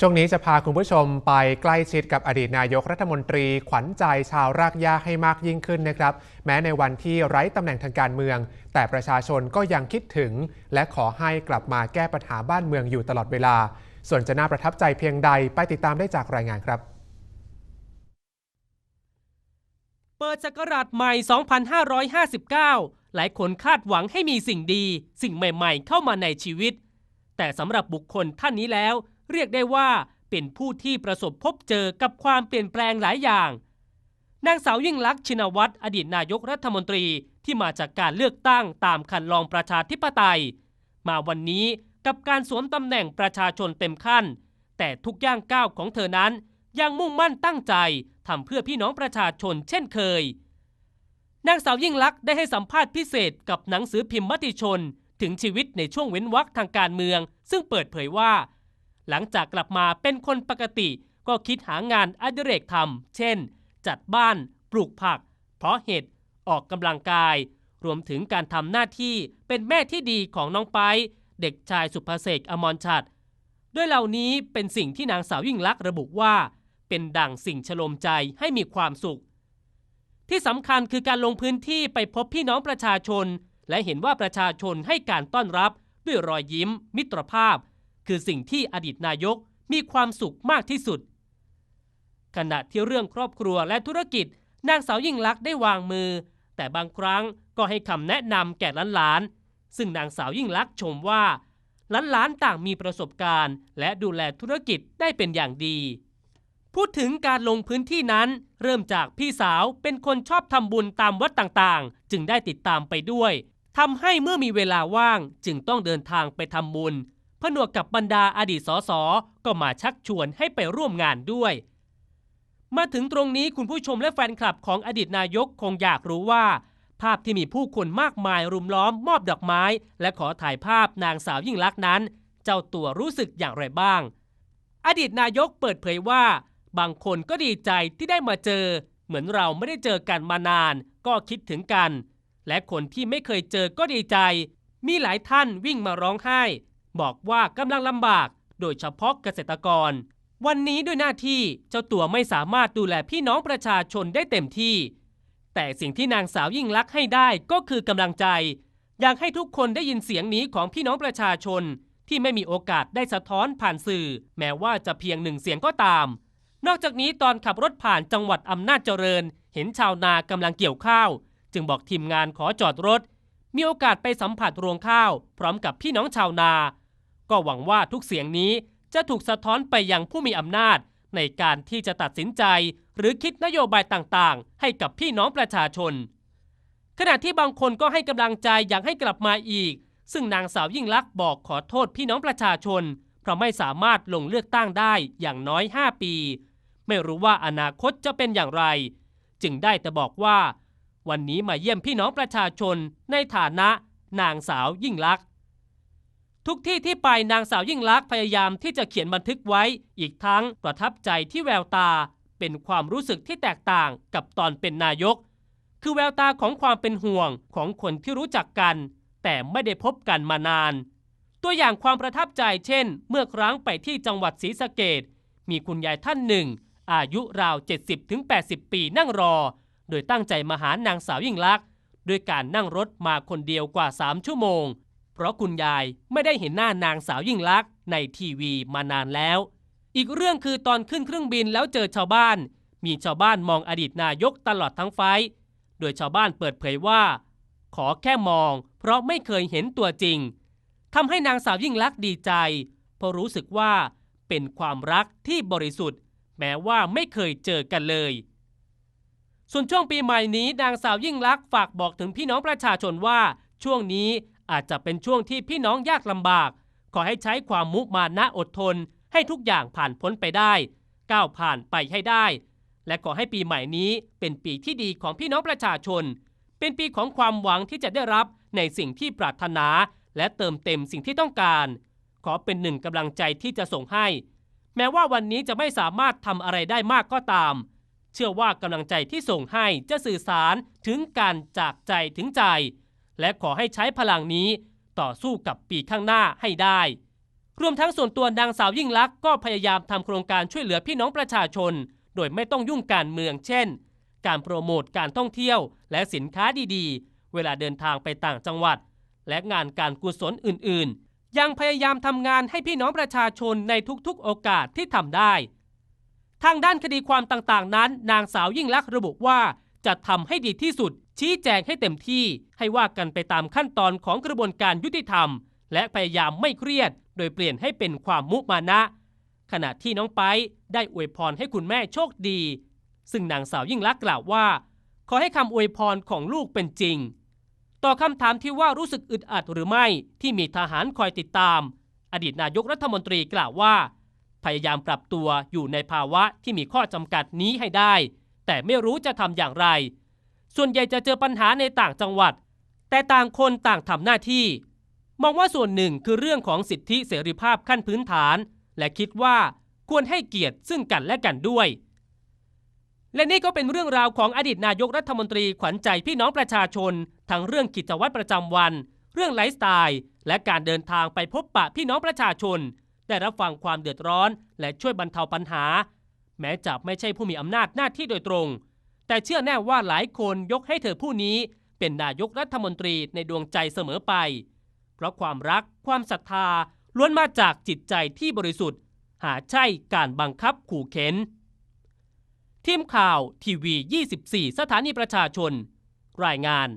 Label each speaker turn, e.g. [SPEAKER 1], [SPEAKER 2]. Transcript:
[SPEAKER 1] ช่วงนี้จะพาคุณผู้ชมไปใกล้ชิดกับอดีตนายกรัฐมนตรีขวัญใจชาวรากหญ้าให้มากยิ่งขึ้นนะครับ แม้ในวันที่ไร้ตำแหน่งทางการเมือง แต่ประชาชนก็ยังคิดถึง และขอให้กลับมาแก้ปัญหาบ้านเมืองอยู่ตลอดเวลา ส่วนจะน่าประทับใจเพียงใดไปติดตามได้จากรายงานครับ
[SPEAKER 2] เปิดศักราชใหม่ 2559 หลายคนคาดหวังให้มีสิ่งดี สิ่งใหม่ ๆ เข้ามาในชีวิต แต่สำหรับบุคคลท่านนี้แล้ว เรียกได้ว่าเป็นผู้ที่ประสบพบเจอกับความเปลี่ยนแปลงหลายอย่าง นางสาวยิ่งลักษณ์ชินวัตรอดีตนายกรัฐมนตรีที่มาจากการเลือกตั้งตามคันลองประชาธิปไตย มาวันนี้กับการสวมตำแหน่งประชาชนเต็มขั้น แต่ทุกย่างก้าวของเธอนั้นยังมุ่งมั่นตั้งใจทำเพื่อพี่น้องประชาชนเช่นเคย นางสาวยิ่งลักษณ์ได้ให้สัมภาษณ์พิเศษกับหนังสือพิมพ์มติชน ถึงชีวิตในช่วงเว้นวรรคทางการเมือง ซึ่งเปิดเผยว่า หลังจากกลับมาเป็นคนปกติ ก็คิดหางานอดิเรกทำเช่น จัดบ้าน ปลูกผัก เพาะเห็ด ออกกำลังกาย รวมถึงการทำหน้าที่เป็นแม่ที่ดีของน้องไป เด็กชายสุภเสกอมรชัดด้วยเหล่านี้เป็นสิ่งที่นางสาวยิ่งลักษณ์ระบุว่า เป็นดั่งสิ่งชโลมใจให้มีความสุข ที่สำคัญคือการลงพื้นที่ไปพบพี่น้องประชาชน และเห็นว่าประชาชนให้การต้อนรับด้วยรอยยิ้ม มิตรภาพ คือสิ่งที่อดีตนายกมีความสุขมากที่สุด ขณะที่เรื่องครอบครัวและธุรกิจ นางสาวยิ่งลักษณ์ได้วางมือ แต่บางครั้งก็ให้คำแนะนำแก่หลานๆ ซึ่งนางสาวยิ่งลักษณ์ชมว่าหลานๆต่างมีประสบการณ์ และดูแลธุรกิจได้เป็นอย่างดี พูดถึงการลงพื้นที่นั้น เริ่มจากพี่สาวเป็นคนชอบทำบุญตามวัดต่างๆ จึงได้ติดตามไปด้วยทำให้เมื่อมีเวลาว่างจึงต้องเดินทางไปทำบุญ ผนวกกับบรรดาอดีตสสก็มาชักชวนให้ไปร่วมงานด้วย มาถึงตรงนี้คุณผู้ชมและแฟนคลับของอดีตนายกคงอยากรู้ว่า ภาพที่มีผู้คนมากมายรุมล้อมมอบดอกไม้ และขอถ่ายภาพนางสาวยิ่งลักษณ์นั้น เจ้าตัวรู้สึกอย่างไรบ้าง อดีตนายกเปิดเผยว่า บางคนก็ดีใจที่ได้มาเจอ เหมือนเราไม่ได้เจอกันมานาน ก็คิดถึงกัน และคนที่ไม่เคยเจอก็ดีใจ มีหลายท่านวิ่งมาร้องไห้ บอกว่ากำลังลำบาก โดยเฉพาะเกษตรกร วันนี้ด้วยหน้าที่เจ้าตัวไม่สามารถดูแลพี่น้องประชาชนได้เต็มที่ แต่สิ่งที่นางสาวยิ่งลักษณ์ให้ได้ก็คือกำลังใจ อยากให้ทุกคนได้ยินเสียงนี้ของพี่น้องประชาชน ที่ไม่มีโอกาสได้สะท้อนผ่านสื่อ แม้ว่าจะเพียงหนึ่งเสียงก็ตาม นอกจากนี้ตอนขับรถผ่านจังหวัดอำนาจเจริญ เห็นชาวนากำลังเกี่ยวข้าว จึงบอกทีมงานขอจอดรถ มีโอกาสไปสัมผัสรวงข้าว พร้อมกับพี่น้องชาวนา ก็หวังว่าทุกเสียงนี้จะถูกสะท้อนไปยังผู้มีอำนาจ ในการที่จะตัดสินใจ หรือคิดนโยบายต่างๆ ให้กับพี่น้องประชาชน ขณะที่บางคนก็ให้กำลังใจอยากให้กลับมาอีก ซึ่งนางสาวยิ่งลักษณ์บอกขอโทษพี่น้องประชาชน เพราะไม่สามารถลงเลือกตั้งได้อย่างน้อย 5 ปี ไม่รู้ว่าอนาคตจะเป็นอย่างไร จึงได้แต่บอกว่า วันนี้มาเยี่ยมพี่น้องประชาชนในฐานะ นางสาวยิ่งลักษณ์ ทุกที่ที่ไปนางสาวยิ่งลักษณ์พยายามที่จะเขียนบันทึกไว้ อีกทั้งประทับใจที่แววตา เป็นความรู้สึกที่แตกต่างกับตอนเป็นนายก คือแววตาของความเป็นห่วงของคนที่รู้จักกัน แต่ไม่ได้พบกันมานาน ตัวอย่างความประทับใจเช่น เมื่อครั้งไปที่จังหวัดศรีสะเกดมีคุณยายท่านหนึ่ง อายุราว 70-80 ปีนั่งรอ โดยตั้งใจมาหานางสาวยิ่งลักษณ์ด้วยการนั่งรถมาคนเดียวกว่า 3 ชั่วโมง เพราะคุณยายไม่ได้เห็นหน้านางสาวยิ่งลักษณ์ในทีวีมานานแล้ว อีกเรื่องคือตอนขึ้นเครื่องบินแล้วเจอชาวบ้าน มีชาวบ้านมองอดีตนายกตลอดทั้งไฟโดยชาวบ้านเปิดเผยว่า ขอแค่มอง เพราะไม่เคยเห็นตัวจริงทำให้นางสาวยิ่งลักษณ์ดีใจ เพราะรู้สึกว่าเป็นความรักที่บริสุทธิ์ แม้ว่าไม่เคยเจอกันเลย ส่วนช่วงปีใหม่นี้นางสาวยิ่งลักษณ์ฝากบอกถึงพี่น้องประชาชนว่าช่วงนี้ อาจจะเป็นช่วงที่พี่น้องยากลำบาก ขอให้ใช้ความมุมานะอดทน ให้ทุกอย่างผ่านพ้นไปได้ ก้าวผ่านไปให้ได้ และขอให้ปีใหม่นี้เป็นปีที่ดีของพี่น้องประชาชน เป็นปีของความหวังที่จะได้รับในสิ่งที่ปรารถนา และเติมเต็มสิ่งที่ต้องการ ขอเป็นหนึ่งกำลังใจที่จะส่งให้ แม้ว่าวันนี้จะไม่สามารถทำอะไรได้มากก็ตาม เชื่อว่ากำลังใจที่ส่งให้จะสื่อสารถึงการจากใจถึงใจ และขอให้ใช้พลังนี้ต่อสู้กับปีข้างหน้าให้ได้ รวมทั้งส่วนตัวนางสาวยิ่งลักษณ์ก็พยายามทำโครงการช่วยเหลือพี่น้องประชาชน โดยไม่ต้องยุ่งการเมืองเช่น การโปรโมทการท่องเที่ยว และสินค้าดีๆ เวลาเดินทางไปต่างจังหวัด และงานการกุศลอื่นๆ ยังพยายามทำงานให้พี่น้องประชาชนในทุกๆ โอกาสที่ทำได้ ทางด้านคดีความต่างๆ นั้น นางสาวยิ่งลักษณ์ระบุว่า จะทำให้ดีที่สุด ชี้แจงให้เต็มที่ ให้ว่ากันไปตามขั้นตอนของกระบวนการยุติธรรม และพยายามไม่เครียด โดยเปลี่ยนให้เป็นความมุมานะ ขณะที่น้องไปได้อวยพรให้คุณแม่โชคดี ซึ่งนางสาวยิ่งลักษณ์กล่าวว่า ขอให้คำอวยพรของลูกเป็นจริง ต่อคำถามที่ว่ารู้สึกอึดอัดหรือไม่ที่มีทหารคอยติดตาม อดีตนายกรัฐมนตรีกล่าวว่า พยายามปรับตัวอยู่ในภาวะที่มีข้อจำกัดนี้ให้ได้ แต่ไม่รู้จะทำอย่างไร ส่วนใหญ่จะเจอปัญหาในต่างจังหวัด แต่ต่างคนต่างทำหน้าที่ มองว่าส่วนหนึ่งคือเรื่องของสิทธิเสรีภาพขั้นพื้นฐาน และคิดว่าควรให้เกียรติซึ่งกันและกันด้วย และนี่ก็เป็นเรื่องราวของอดีตนายกรัฐมนตรีขวัญใจพี่น้องประชาชน ทั้งเรื่องกิจวัตรประจำวัน เรื่องไลฟ์สไตล์ และการเดินทางไปพบปะพี่น้องประชาชน ได้รับฟังความเดือดร้อน และช่วยบรรเทาปัญหา แม้จะไม่ใช่ผู้มีอำนาจหน้าที่โดยตรง แต่เชื่อแน่ว่าหลายคนยกให้เธอผู้นี้เป็นนายกรัฐมนตรีในดวงใจเสมอไป เพราะความรักความศรัทธาล้วนมาจากจิตใจที่บริสุทธิ์ หาใช่การบังคับขู่เข็น ทีมข่าวทีวี 24 สถานีประชาชน รายงาน